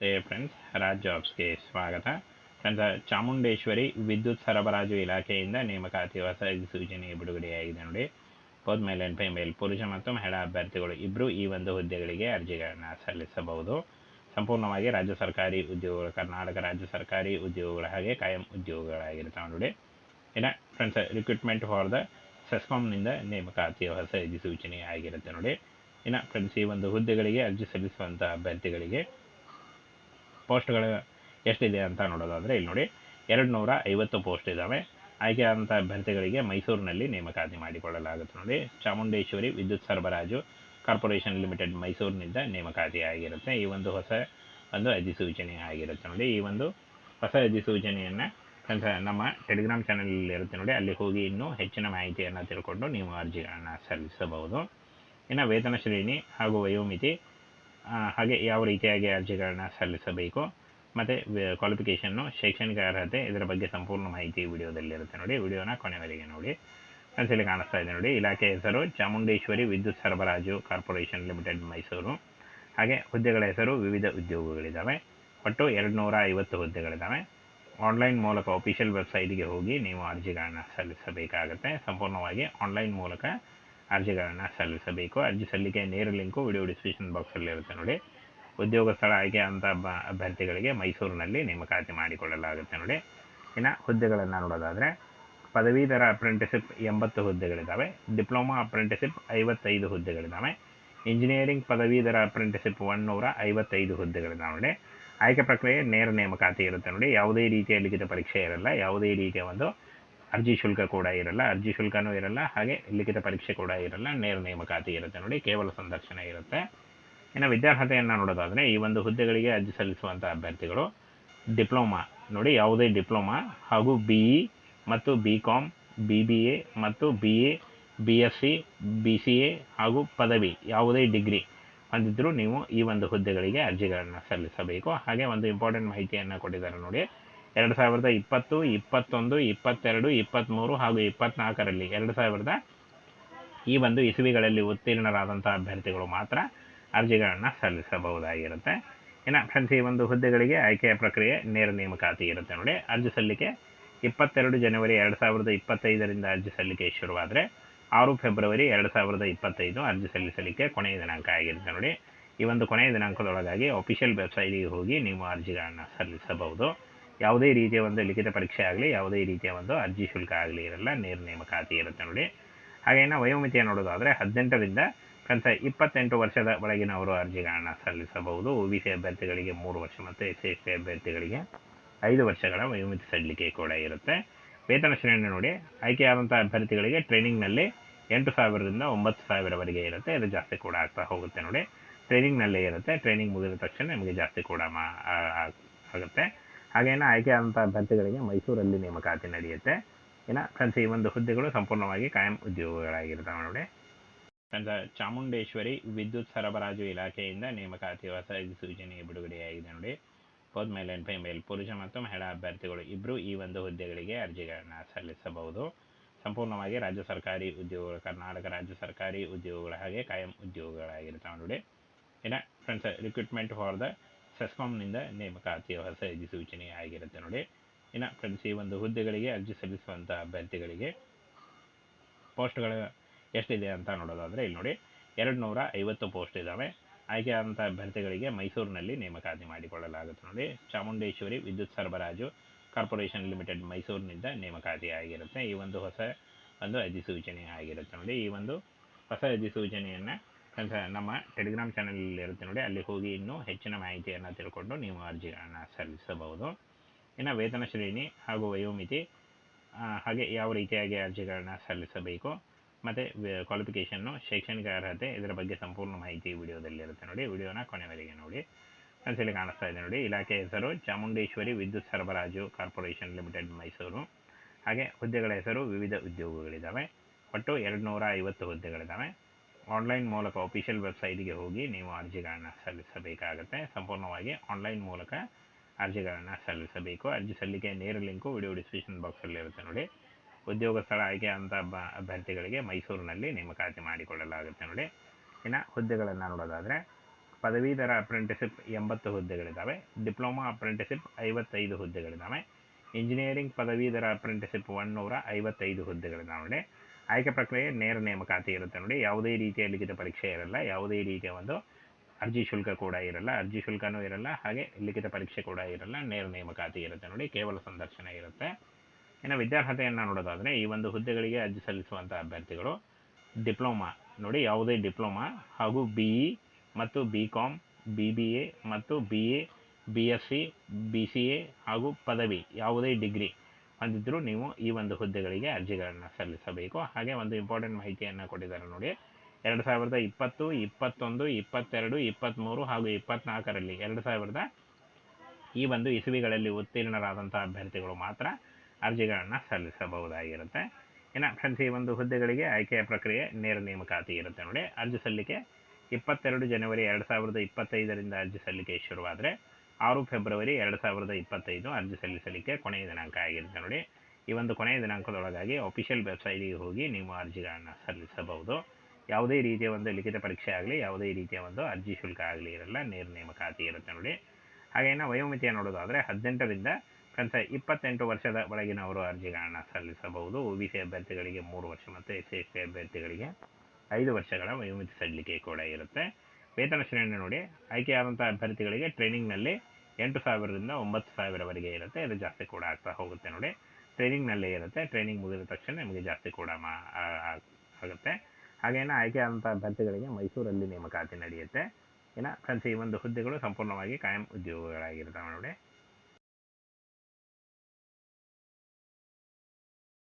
ಹೇ friends Raj ಜಾಬ್ಸ್ಗೆ ಸ್ವಾಗತ. Friends Chamundeshwari ವಿದ್ಯುತ್ ಸರಬರಾಜು ಇಲಾಖೆಯಿಂದ ನೇಮಕಾತಿ ಹೊಸ ಅಧಿಸೂಚನೆ ಬಿಡುಗಡೆಯಾಗಿದೆ ನೋಡಿ. ಬೋತ್ ಮೇಲೆ ಫೈಮೇಲ್ ಪುರುಷ ಮತ್ತು ಮಹಿಳಾ ಅಭ್ಯರ್ಥಿಗಳು ಇಬ್ಬರು ಈ ಒಂದು ಹುದ್ದೆಗಳಿಗೆ ಅರ್ಜಿಗಳನ್ನು ಸಲ್ಲಿಸಬಹುದು. ಸಂಪೂರ್ಣವಾಗಿ ರಾಜ್ಯ ಸರ್ಕಾರಿ ಉದ್ಯೋಗಗಳು ಕರ್ನಾಟಕ ರಾಜ್ಯ ಸರ್ಕಾರಿ ಉದ್ಯೋಗಗಳ ಹಾಗೆ ಕಾಯಂ ಉದ್ಯೋಗಗಳಾಗಿರ್ತಾವೆ ನೋಡಿ. ಇನ್ನು ಫ್ರೆಂಡ್ಸ್ ರಿಕ್ರೂಟ್ಮೆಂಟ್ ಫಾರ್ ದ ಸೆಸ್ಕಾಮ್ನಿಂದ ನೇಮಕಾತಿ ಹೊಸ ಅಧಿಸೂಚನೆ ಆಗಿರುತ್ತೆ ನೋಡಿ. ಇನ್ನು ಫ್ರೆಂಡ್ಸ್ ಈ ಒಂದು ಹುದ್ದೆಗಳಿಗೆ ಅರ್ಜಿ ಸಲ್ಲಿಸುವಂಥ ಅಭ್ಯರ್ಥಿಗಳಿಗೆ ಪೋಸ್ಟ್ಗಳು ಎಷ್ಟಿದೆ ಅಂತ ನೋಡೋದಾದರೆ ಇಲ್ಲಿ ನೋಡಿ ಎರಡು ನೂರ ಐವತ್ತು ಪೋಸ್ಟ್ ಇದ್ದಾವೆ ಆಯ್ಕೆಯಾದಂಥ ಅಭ್ಯರ್ಥಿಗಳಿಗೆ ಮೈಸೂರಿನಲ್ಲಿ ನೇಮಕಾತಿ ಮಾಡಿಕೊಳ್ಳಲಾಗುತ್ತೆ ನೋಡಿ. ಚಾಮುಂಡೇಶ್ವರಿ ವಿದ್ಯುತ್ ಸರಬರಾಜು ಕಾರ್ಪೊರೇಷನ್ ಲಿಮಿಟೆಡ್ ಮೈಸೂರಿನಿಂದ ನೇಮಕಾತಿ ಆಗಿರುತ್ತೆ ಈ ಒಂದು ಹೊಸ ಒಂದು ಅಧಿಸೂಚನೆ ಆಗಿರುತ್ತೆ ನೋಡಿ. ಈ ಒಂದು ಹೊಸ ಅಧಿಸೂಚನೆಯನ್ನು ನಮ್ಮ ಟೆಲಿಗ್ರಾಮ್ ಚಾನಲಲ್ಲಿ ಇರುತ್ತೆ ನೋಡಿ. ಅಲ್ಲಿ ಹೋಗಿ ಇನ್ನೂ ಹೆಚ್ಚಿನ ಮಾಹಿತಿಯನ್ನು ತಿಳ್ಕೊಂಡು ನೀವು ಅರ್ಜಿಗಳನ್ನು ಸಲ್ಲಿಸಬಹುದು. ಇನ್ನು ವೇತನ ಶ್ರೇಣಿ ಹಾಗೂ ವಯೋಮಿತಿ ಹಾಗೆ ಯಾವ ರೀತಿಯಾಗಿ ಅರ್ಜಿಗಳನ್ನ ಸಲ್ಲಿಸಬೇಕು, ಮತ್ತು ಕ್ವಾಲಿಫಿಕೇಷನ್ನು ಶೈಕ್ಷಣಿಕ ಅರ್ಹತೆ ಇದರ ಬಗ್ಗೆ ಸಂಪೂರ್ಣ ಮಾಹಿತಿ ವಿಡಿಯೋದಲ್ಲಿರುತ್ತೆ ನೋಡಿ. ವಿಡಿಯೋನ ಕೊನೆವರೆಗೆ ನೋಡಿ. ಫ್ರೆಂಡ್ಸ್ ಇಲ್ಲಿ ಕಾಣಿಸ್ತಾ ಇದೆ ನೋಡಿ. ಇಲಾಖೆ ಹೆಸರು ಚಾಮುಂಡೇಶ್ವರಿ ವಿದ್ಯುತ್ ಸರಬರಾಜು ಕಾರ್ಪೊರೇಷನ್ ಲಿಮಿಟೆಡ್ ಮೈಸೂರು. ಹಾಗೆ ಹುದ್ದೆಗಳ ಹೆಸರು ವಿವಿಧ ಉದ್ಯೋಗಗಳಿದ್ದಾವೆ ಒಟ್ಟು ಎರಡು ನೂರ ಐವತ್ತು ಹುದ್ದೆಗಳಿದ್ದಾವೆ ಆನ್ಲೈನ್ ಮೂಲಕ ಅಫಿಷಿಯಲ್ ವೆಬ್ಸೈಟ್ಗೆ ಹೋಗಿ ನೀವು ಅರ್ಜಿಗಳನ್ನು ಸಲ್ಲಿಸಬೇಕಾಗುತ್ತೆ. ಸಂಪೂರ್ಣವಾಗಿ ಆನ್ಲೈನ್ ಮೂಲಕ ಅರ್ಜಿಗಳನ್ನು ಸಲ್ಲಿಸಬೇಕು. ಅರ್ಜಿ ಸಲ್ಲಿಕೆ ನೇರ ಲಿಂಕು ವಿಡಿಯೋ ಡಿಸ್ಕ್ರಿಪ್ಷನ್ ಬಾಕ್ಸಲ್ಲಿ ಇರುತ್ತೆ ನೋಡಿ. ಉದ್ಯೋಗ ಸ್ಥಳ ಆಯ್ಕೆ ಅಂತ ಅಭ್ಯರ್ಥಿಗಳಿಗೆ ಮೈಸೂರಿನಲ್ಲಿ ನೇಮಕಾತಿ ಮಾಡಿಕೊಳ್ಳಲಾಗುತ್ತೆ ನೋಡಿ. ಇನ್ನು ಹುದ್ದೆಗಳನ್ನು ನೋಡೋದಾದರೆ, ಪದವೀಧರ ಅಪ್ರೆಂಟಿಸಿಪ್ ಎಂಬತ್ತು ಹುದ್ದೆಗಳಿದ್ದಾವೆ ಡಿಪ್ಲೊಮಾ ಅಪ್ರೆಂಟಿಸಿಪ್ ಐವತ್ತೈದು ಹುದ್ದೆಗಳಿದ್ದಾವೆ ಇಂಜಿನಿಯರಿಂಗ್ ಪದವೀಧರ ಅಪ್ರೆಂಟಿಸಿಪ್ ಒನ್ನೂರ ಐವತ್ತೈದು ಹುದ್ದೆಗಳಿದ್ದಾವೆ ನೋಡಿ. ಆಯ್ಕೆ ಪ್ರಕ್ರಿಯೆ ನೇರ ನೇಮಕಾತಿ ಇರುತ್ತೆ ನೋಡಿ. ಯಾವುದೇ ರೀತಿಯ ಲಿಖಿತ ಪರೀಕ್ಷೆ ಇರಲ್ಲ. ಯಾವುದೇ ರೀತಿಯ ಒಂದು ಅರ್ಜಿ ಶುಲ್ಕ ಕೂಡ ಇರಲ್ಲ, ಅರ್ಜಿ ಶುಲ್ಕನೂ ಇರಲ್ಲ, ಹಾಗೆ ಲಿಖಿತ ಪರೀಕ್ಷೆ ಕೂಡ ಇರಲ್ಲ, ನೇರ ನೇಮಕಾತಿ ಇರುತ್ತೆ ನೋಡಿ, ಕೇವಲ ಸಂದರ್ಶನ ಇರುತ್ತೆ. ಇನ್ನು ವಿದ್ಯಾರ್ಹತೆಯನ್ನು ನೋಡೋದಾದರೆ, ಈ ಒಂದು ಹುದ್ದೆಗಳಿಗೆ ಅರ್ಜಿ ಸಲ್ಲಿಸುವಂಥ ಅಭ್ಯರ್ಥಿಗಳು ಡಿಪ್ಲೊಮಾ, ನೋಡಿ ಯಾವುದೇ ಡಿಪ್ಲೊಮಾ ಹಾಗೂ ಬಿ ಇ ಮತ್ತು B com B B A ಮತ್ತು B A B S C B C A ಹಾಗೂ ಪದವಿ, ಯಾವುದೇ ಡಿಗ್ರಿ ಹೊಂದಿದ್ದರೂ ನೀವು ಈ ಒಂದು ಹುದ್ದೆಗಳಿಗೆ ಅರ್ಜಿಗಳನ್ನು ಸಲ್ಲಿಸಬೇಕು. ಹಾಗೆ ಒಂದು ಇಂಪಾರ್ಟೆಂಟ್ ಮಾಹಿತಿಯನ್ನು ಕೊಟ್ಟಿದ್ದಾರೆ ನೋಡಿ. ಎರಡು ಸಾವಿರದ ಇಪ್ಪತ್ತು, ಇಪ್ಪತ್ತೊಂದು, ಇಪ್ಪತ್ತೆರಡು ಇಪ್ಪತ್ತ್ಮೂರು ಹಾಗೂ ಇಪ್ಪತ್ತ್ನಾಲ್ಕರಲ್ಲಿ ಎರಡು ಸಾವಿರದ ಈ ಒಂದು ಇಸುವಿಗಳಲ್ಲಿ ಉತ್ತೀರ್ಣರಾದಂಥ ಅಭ್ಯರ್ಥಿಗಳು ಮಾತ್ರ ಅರ್ಜಿಗಳನ್ನು ಸಲ್ಲಿಸಬಹುದಾಗಿರುತ್ತೆ. ಇನ್ನು ಫ್ರೆಂಡ್ಸ್ ಈ ಒಂದು ಹುದ್ದೆಗಳಿಗೆ ಆಯ್ಕೆಯ ಪ್ರಕ್ರಿಯೆ ನೇರ ನೇಮಕಾತಿ ಇರುತ್ತೆ ನೋಡಿ. ಅರ್ಜಿ ಸಲ್ಲಿಕೆ ಇಪ್ಪತ್ತೆರಡು ಜನವರಿ ಎರಡು ಸಾವಿರದ ಇಪ್ಪತ್ತೈದರಿಂದ ಅರ್ಜಿ ಸಲ್ಲಿಕೆ ಶುರುವಾದರೆ ಆರು ಫೆಬ್ರವರಿ ಎರಡು ಸಾವಿರದ ಇಪ್ಪತ್ತೈದು ಅರ್ಜಿ ಸಲ್ಲಿಸಲಿಕ್ಕೆ ಕೊನೆಯ ದಿನಾಂಕ ಆಗಿರುತ್ತೆ ನೋಡಿ. ಈ ಒಂದು ಕೊನೆಯ ದಿನಾಂಕದೊಳಗಾಗಿ ಅಫಿಷಿಯಲ್ ವೆಬ್ಸೈಟಿಗೆ ಹೋಗಿ ನೀವು ಅರ್ಜಿಗಳನ್ನು ಸಲ್ಲಿಸಬಹುದು. ಯಾವುದೇ ರೀತಿಯ ಒಂದು ಲಿಖಿತ ಪರೀಕ್ಷೆ ಆಗಲಿ, ಯಾವುದೇ ರೀತಿಯ ಒಂದು ಅರ್ಜಿ ಶುಲ್ಕ ಆಗಲಿ ಇರಲ್ಲ, ನೇರ ನೇಮಕಾತಿ ಇರುತ್ತೆ ನೋಡಿ. ಹಾಗೇನ ವಯೋಮಿತಿಯ ನೋಡೋದಾದರೆ ಹದಿನೆಂಟರಿಂದ ಕಂತ ಇಪ್ಪತ್ತೆಂಟು ವರ್ಷದ ಒಳಗಿನವರು ಅರ್ಜಿಗಳನ್ನು ಸಲ್ಲಿಸಬಹುದು. ಒ ಬಿ ಸಿ ಅಭ್ಯರ್ಥಿಗಳಿಗೆ ಮೂರು ವರ್ಷ ಮತ್ತು ಎಸ್ ಸಿ ಎಸ್ ಟಿ ಅಭ್ಯರ್ಥಿಗಳಿಗೆ ಐದು ವರ್ಷಗಳ ವಯೋಮಿತಿ ಸಡಿಲಿಕೆ ಕೂಡ ಇರುತ್ತೆ. ವೇತನ ಶ್ರೇಣಿ ನೋಡಿ, ಆಯ್ಕೆಯಾದಂಥ ಅಭ್ಯರ್ಥಿಗಳಿಗೆ ಟ್ರೈನಿಂಗ್ನಲ್ಲಿ ಎಂಟು ಸಾವಿರದಿಂದ ಒಂಬತ್ತು ಸಾವಿರವರೆಗೆ ಇರುತ್ತೆ. ಇದು ಜಾಸ್ತಿ ಕೂಡ ಆಗ್ತಾ ಹೋಗುತ್ತೆ ನೋಡಿ. ಟ್ರೈನಿಂಗ್ನಲ್ಲೇ ಇರುತ್ತೆ. ಟ್ರೈನಿಂಗ್ ಮುಗಿದ ತಕ್ಷಣ ನಿಮಗೆ ಜಾಸ್ತಿ ಕೂಡ ಮಾ ಆಗುತ್ತೆ. ಹಾಗೇನು ಆದಂಥ ಅಭ್ಯರ್ಥಿಗಳಿಗೆ ಮೈಸೂರಲ್ಲಿ ನೇಮಕಾತಿ ನಡೆಯುತ್ತೆ. ಇನ್ನು ಫ್ರೆಂಡ್ಸ್ ಈ ಒಂದು ಹುದ್ದೆಗಳು ಸಂಪೂರ್ಣವಾಗಿ ಕಾಯಂ ಉದ್ಯೋಗಗಳಾಗಿರ್ತವೆ ನೋಡಿ. ಫ್ರೆಂಡ್ಸ್ ಚಾಮುಂಡೇಶ್ವರಿ ವಿದ್ಯುತ್ ಸರಬರಾಜು ಇಲಾಖೆಯಿಂದ ನೇಮಕಾತಿ ಹೊಸ ಅಧಿಸೂಚನೆ ಬಿಡುಗಡೆಯಾಗಿದೆ ನೋಡಿ. ಬೋತ್ ಮೇಲ್ ಫೈಮೇಲ್ ಪುರುಷ ಮತ್ತು ಮಹಿಳಾ ಅಭ್ಯರ್ಥಿಗಳು ಇಬ್ಬರು ಈ ಒಂದು ಹುದ್ದೆಗಳಿಗೆ ಅರ್ಜಿಗಳನ್ನು ಸಲ್ಲಿಸಬಹುದು. ಸಂಪೂರ್ಣವಾಗಿ ರಾಜ್ಯ ಸರ್ಕಾರಿ ಉದ್ಯೋಗಗಳು, ಕರ್ನಾಟಕ ರಾಜ್ಯ ಸರ್ಕಾರಿ ಉದ್ಯೋಗಗಳ ಹಾಗೆ ಕಾಯಂ ಉದ್ಯೋಗಗಳಾಗಿರ್ತಾವೆ ನೋಡಿ. ಇನ್ನು ಫ್ರೆಂಡ್ಸ್ ರಿಕ್ರೂಟ್ಮೆಂಟ್ ಫಾರ್ ದ ಸೆಸ್ಕಾಮ್ನಿಂದ ನೇಮಕಾತಿ ಹೊಸ ಅಧಿಸೂಚನೆ ಆಗಿರುತ್ತೆ ನೋಡಿ. ಇನ್ನು ಫ್ರೆಂಡ್ಸ್ ಈ ಒಂದು ಹುದ್ದೆಗಳಿಗೆ ಅರ್ಜಿ ಸಲ್ಲಿಸುವಂಥ ಅಭ್ಯರ್ಥಿಗಳಿಗೆ ಪೋಸ್ಟ್ಗಳು ಎಷ್ಟಿದೆ ಅಂತ ನೋಡೋದಾದರೆ ಇಲ್ಲಿ ನೋಡಿ ಎರಡು ನೂರ ಐವತ್ತು ಪೋಸ್ಟ್ ಇದ್ದಾವೆ ಆದಂಥ ಅಭ್ಯರ್ಥಿಗಳಿಗೆ ಮೈಸೂರಿನಲ್ಲಿ ನೇಮಕಾತಿ ಮಾಡಿಕೊಳ್ಳಲಾಗುತ್ತೆ ನೋಡಿ. ಚಾಮುಂಡೇಶ್ವರಿ ವಿದ್ಯುತ್ ಸರಬರಾಜು ಕಾರ್ಪೊರೇಷನ್ ಲಿಮಿಟೆಡ್ ಮೈಸೂರಿನಿಂದ ನೇಮಕಾತಿ ಆಗಿರುತ್ತೆ ಈ ಒಂದು ಹೊಸ ಒಂದು ಅಧಿಸೂಚನೆ ಆಗಿರುತ್ತೆ ನೋಡಿ. ಈ ಒಂದು ಹೊಸ ಅಧಿಸೂಚನೆಯನ್ನು ನಮ್ಮ ಟೆಲಿಗ್ರಾಮ್ ಚಾನಲಲ್ಲಿ ಇರುತ್ತೆ ನೋಡಿ. ಅಲ್ಲಿ ಹೋಗಿ ಇನ್ನೂ ಹೆಚ್ಚಿನ ಮಾಹಿತಿಯನ್ನು ತಿಳ್ಕೊಂಡು ನೀವು ಅರ್ಜಿಗಳನ್ನು ಸಲ್ಲಿಸಬಹುದು. ಇನ್ನು ವೇತನ ಶ್ರೇಣಿ ಹಾಗೂ ವಯೋಮಿತಿ ಹಾಗೆ ಯಾವ ರೀತಿಯಾಗಿ ಅರ್ಜಿಗಳನ್ನು ಸಲ್ಲಿಸಬೇಕು, ಮತ್ತು ಕ್ವಾಲಿಫಿಕೇಷನ್ನು ಶೈಕ್ಷಣಿಕ ಅರ್ಹತೆ ಇದರ ಬಗ್ಗೆ ಸಂಪೂರ್ಣ ಮಾಹಿತಿ ವಿಡಿಯೋದಲ್ಲಿ ಇರುತ್ತೆ ನೋಡಿ. ವಿಡಿಯೋನ ಕೊನೆವರೆಗೆ ನೋಡಿ. ಇಲ್ಲಿ ಕಾಣಿಸ್ತಾ ಇದೆ ನೋಡಿ. ಇಲಾಖೆ ಹೆಸರು ಚಾಮುಂಡೇಶ್ವರಿ ವಿದ್ಯುತ್ ಸರಬರಾಜು ಕಾರ್ಪೊರೇಷನ್ ಲಿಮಿಟೆಡ್, ಮೈಸೂರು. ಹಾಗೆ ಹುದ್ದೆಗಳ ಹೆಸರು ವಿವಿಧ ಉದ್ಯೋಗಗಳಿದ್ದಾವೆ ಒಟ್ಟು ಎರಡು ನೂರ ಐವತ್ತು ಹುದ್ದೆಗಳಿದ್ದಾವೆ ಆನ್ಲೈನ್ ಮೂಲಕ ಅಫಿಷಿಯಲ್ ವೆಬ್ಸೈಟ್ಗೆ ಹೋಗಿ ನೀವು ಅರ್ಜಿಗಳನ್ನು ಸಲ್ಲಿಸಬೇಕಾಗತ್ತೆ. ಸಂಪೂರ್ಣವಾಗಿ ಆನ್ಲೈನ್ ಮೂಲಕ ಅರ್ಜಿಗಳನ್ನು ಸಲ್ಲಿಸಬೇಕು. ಅರ್ಜಿ ಸಲ್ಲಿಕೆ ನೇರ ಲಿಂಕು ವಿಡಿಯೋ ಡಿಸ್ಕ್ರಿಪ್ಷನ್ ಬಾಕ್ಸಲ್ಲಿ ಇರುತ್ತೆ ನೋಡಿ. ಉದ್ಯೋಗ ಸ್ಥಳ, ಆಯ್ಕೆ ಅಂತ ಬ, ಅಭ್ಯರ್ಥಿಗಳಿಗೆ ಮೈಸೂರಿನಲ್ಲಿ ನೇಮಕಾತಿ ಮಾಡಿಕೊಳ್ಳಲಾಗುತ್ತೆ ನೋಡಿ. ಇನ್ನು ಹುದ್ದೆಗಳನ್ನು ನೋಡೋದಾದರೆ, ಪದವೀಧರ ಅಪ್ರೆಂಟಿಸಿಪ್ ಎಂಬತ್ತು ಹುದ್ದೆಗಳಿದ್ದಾವೆ. ಡಿಪ್ಲೊಮಾ ಅಪ್ರೆಂಟಿಸಿಪ್ ಐವತ್ತೈದು ಹುದ್ದೆಗಳಿದ್ದಾವೆ. ಇಂಜಿನಿಯರಿಂಗ್ ಪದವೀಧರ ಅಪ್ರೆಂಟಿಸಿಪ್ ಒನ್ನೂರ ಐವತ್ತೈದು ಹುದ್ದೆಗಳಿದ್ದಾವೆ ನೋಡಿ. ಆಯ್ಕೆ ಪ್ರಕ್ರಿಯೆ ನೇರ ನೇಮಕಾತಿ ಇರುತ್ತೆ ನೋಡಿ. ಯಾವುದೇ ರೀತಿಯ ಲಿಖಿತ ಪರೀಕ್ಷೆ ಇರಲ್ಲ. ಯಾವುದೇ ರೀತಿಯ ಒಂದು ಅರ್ಜಿ ಶುಲ್ಕ ಕೂಡ ಇರಲ್ಲ. ಅರ್ಜಿ ಶುಲ್ಕನೂ ಇರಲ್ಲ. ಹಾಗೆ ಲಿಖಿತ ಪರೀಕ್ಷೆ ಕೂಡ ಇರಲ್ಲ. ನೇರ ನೇಮಕಾತಿ ಇರುತ್ತೆ ನೋಡಿ. ಕೇವಲ ಸಂದರ್ಶನ ಇರುತ್ತೆ. ಇನ್ನು ವಿದ್ಯಾರ್ಹತೆಯನ್ನು ನೋಡೋದಾದರೆ ಈ ಒಂದು ಹುದ್ದೆಗಳಿಗೆ ಅರ್ಜಿ ಸಲ್ಲಿಸುವಂಥ ಅಭ್ಯರ್ಥಿಗಳು ಡಿಪ್ಲೊಮಾ ನೋಡಿ. ಯಾವುದೇ ಡಿಪ್ಲೊಮಾ ಹಾಗೂ ಬಿ ಇ ಮತ್ತು B com B B A ಮತ್ತು B A B S C B C A ಹಾಗೂ ಪದವಿ ಯಾವುದೇ ಡಿಗ್ರಿ ಹೊಂದಿದ್ದರೂ ನೀವು ಈ ಒಂದು ಹುದ್ದೆಗಳಿಗೆ ಅರ್ಜಿಗಳನ್ನು ಸಲ್ಲಿಸಬೇಕು. ಹಾಗೆ ಒಂದು ಇಂಪಾರ್ಟೆಂಟ್ ಮಾಹಿತಿಯನ್ನು ಕೊಟ್ಟಿದ್ದಾರೆ ನೋಡಿ. ಎರಡು ಸಾವಿರದ ಇಪ್ಪತ್ತು, ಇಪ್ಪತ್ತೊಂದು, ಇಪ್ಪತ್ತೆರಡು ಇಪ್ಪತ್ತ್ಮೂರು ಹಾಗೂ ಇಪ್ಪತ್ತ್ನಾಲ್ಕರಲ್ಲಿ ಎರಡು ಸಾವಿರದ ಈ ಒಂದು ಇಸುವಿಗಳಲ್ಲಿ ಉತ್ತೀರ್ಣರಾದಂಥ ಅಭ್ಯರ್ಥಿಗಳು ಮಾತ್ರ ಅರ್ಜಿಗಳನ್ನು ಸಲ್ಲಿಸಬಹುದಾಗಿರುತ್ತೆ. ಇನ್ನು ಫ್ರೆಂಡ್ಸ್ ಈ ಒಂದು ಹುದ್ದೆಗಳಿಗೆ ಆಯ್ಕೆಯ ಪ್ರಕ್ರಿಯೆ ನೇರ ನೇಮಕಾತಿ ಇರುತ್ತೆ ನೋಡಿ. ಅರ್ಜಿ ಸಲ್ಲಿಕೆ ಇಪ್ಪತ್ತೆರಡು ಜನವರಿ ಎರಡು ಸಾವಿರದ ಇಪ್ಪತ್ತೈದರಿಂದ ಅರ್ಜಿ ಸಲ್ಲಿಕೆ ಶುರುವಾದರೆ ಆರು ಫೆಬ್ರವರಿ ಎರಡು ಸಾವಿರದ ಇಪ್ಪತ್ತೈದು ಅರ್ಜಿ ಸಲ್ಲಿಸಲಿಕ್ಕೆ ಕೊನೆಯ ದಿನಾಂಕ ಆಗಿರುತ್ತೆ ನೋಡಿ. ಈ ಒಂದು ಕೊನೆಯ ದಿನಾಂಕದೊಳಗಾಗಿ ಅಫಿಷಿಯಲ್ ವೆಬ್ಸೈಟಿಗೆ ಹೋಗಿ ನೀವು ಅರ್ಜಿಗಳನ್ನು ಸಲ್ಲಿಸಬಹುದು. ಯಾವುದೇ ರೀತಿಯ ಒಂದು ಲಿಖಿತ ಪರೀಕ್ಷೆ ಆಗಲಿ, ಯಾವುದೇ ರೀತಿಯ ಒಂದು ಅರ್ಜಿ ಶುಲ್ಕ ಆಗಲಿ ಇರಲ್ಲ ನೇರ ನೇಮಕಾತಿ ಇರುತ್ತೆ ನೋಡಿ. ಹಾಗೇನು ವಯೋಮಿತಿಯ ನೋಡೋದಾದರೆ ಹದಿನೆಂಟರಿಂದ ಕನಿಷ್ಠ ಇಪ್ಪತ್ತೆಂಟು ವರ್ಷದ ಒಳಗಿನವರು ಅರ್ಜಿಗಳನ್ನು ಸಲ್ಲಿಸಬಹುದು. ಒ ಬಿ ಸಿ ಅಭ್ಯರ್ಥಿಗಳಿಗೆ ಮೂರು ವರ್ಷ ಮತ್ತು ಎಸ್ ಸಿ ಎಸ್ ಸಿ ಅಭ್ಯರ್ಥಿಗಳಿಗೆ ಐದು ವರ್ಷಗಳ ವಯೋಮಿತಿ ಸಲ್ಲಿಕೆ ಕೂಡ ಇರುತ್ತೆ. ವೇತನ ಶ್ರೇಣಿ ನೋಡಿ. ಆಯ್ಕೆಯಾದಂಥ ಅಭ್ಯರ್ಥಿಗಳಿಗೆ ಟ್ರೈನಿಂಗ್ನಲ್ಲಿ ಎಂಟು ಸಾವಿರದಿಂದ ಒಂಬತ್ತು ಸಾವಿರವರೆಗೆ ಇರುತ್ತೆ. ಇದು ಜಾಸ್ತಿ ಕೂಡ ಆಗ್ತಾ ಹೋಗುತ್ತೆ ನೋಡಿ. ಟ್ರೈನಿಂಗ್ನಲ್ಲೇ ಇರುತ್ತೆ. ಟ್ರೈನಿಂಗ್ ಮುಗಿದ ತಕ್ಷಣ ನಿಮಗೆ ಜಾಸ್ತಿ ಕೂಡ ಮಾ ಆಗುತ್ತೆ. ಹಾಗೇನು ಆಯ್ಕೆಯಾದಂಥ ಅಭ್ಯರ್ಥಿಗಳಿಗೆ ಮೈಸೂರಲ್ಲಿ ನೇಮಕಾತಿ ನಡೆಯುತ್ತೆ. ಇನ್ನು ಫ್ರೆಂಡ್ಸ್ ಈ ಒಂದು ಹುದ್ದೆಗಳು ಸಂಪೂರ್ಣವಾಗಿ ಕಾಯಂ ಉದ್ಯೋಗಗಳಾಗಿರ್ತವೆ ನೋಡಿ.